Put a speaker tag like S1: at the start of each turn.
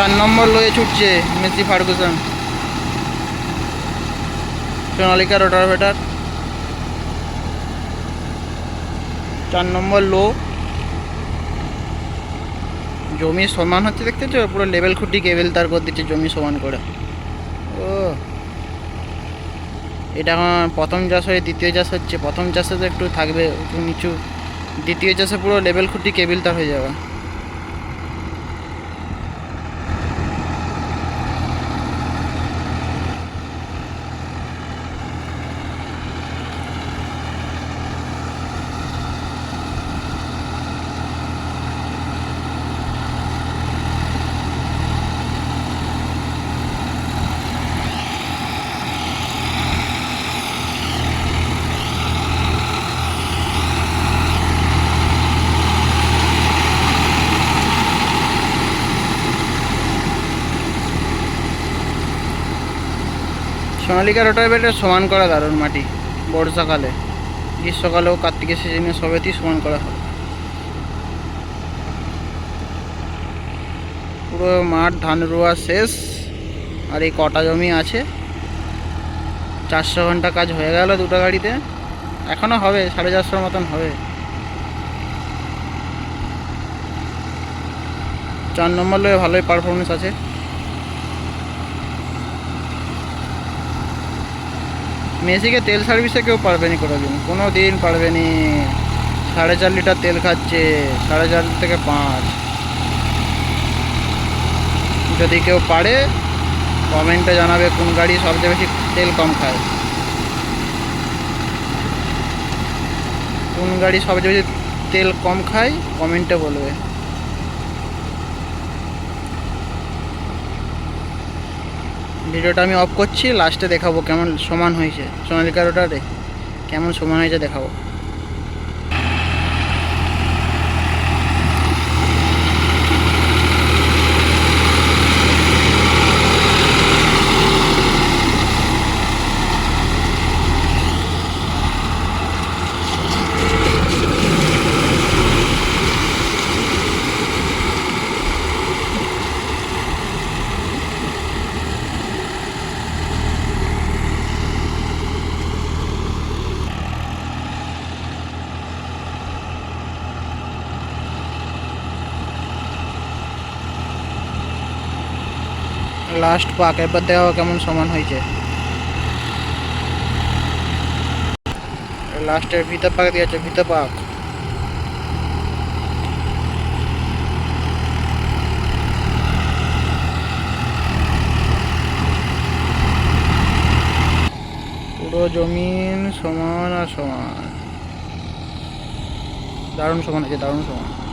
S1: চার নম্বর লয়ে ছুটছে Massey Ferguson. Sonalika rotavator চার নম্বর লো। জমি সমান হচ্ছে দেখতে পুরো লেভেল খুঁটি কেবেল তার করে দিচ্ছে জমি সমান করে। ও। এটা প্রথম চাষ হয়ে দ্বিতীয় চাষ হচ্ছে। প্রথম চাষে তো একটু থাকবে উঁচু নিচু। দ্বিতীয় চাষে পুরো লেভেল খুঁটি কেবিল তার হয়ে যাবে। সোনালিকা রোটাভেটার সমান করা দারুণ মাটি, বর্ষাকালে। গ্রীষ্মকালেও কার্তিকের সিজনে সবেতেই সমান করা হয়। পুরো মাঠ ধান রোয়া শেষ, আর এই কটা জমি আছে। চারশো ঘণ্টা কাজ হয়ে গেল দুটো গাড়িতে। এখনও হবে, সাড়ে চারশোর মতন হবে। চার নম্বর ভালোই পারফরমেন্স আছে। মেসিকে তেল সার্ভিসে কেউ পারবে না কোনো দিন কোনো দিন পারবে নি সাড়ে চার লিটার তেল খাচ্ছে, সাড়ে চার থেকে পাঁচ। যদি কেউ পারে, কমেন্টে জানাবে কোন গাড়ি সবচেয়ে বেশি তেল কম খায়। কোন গাড়ি সবচেয়ে বেশি তেল কম খায়, কমেন্টে বলবে। ভিডিওটা আমি অফ করছি লাস্টে দেখাবো কেমন সমান হয়েছে। সোনালিকার ওটা কেমন সমান হয়েছে দেখাবো। লাস্ট পাক এবার দেখাবো কেমন সমান হয়েছে। লাস্টের ভিতর পাক দিয়েছে ভিতর পাক পুরো জমিন সমান আর সমান। দারুণ সমান আছে দারুণ সমান।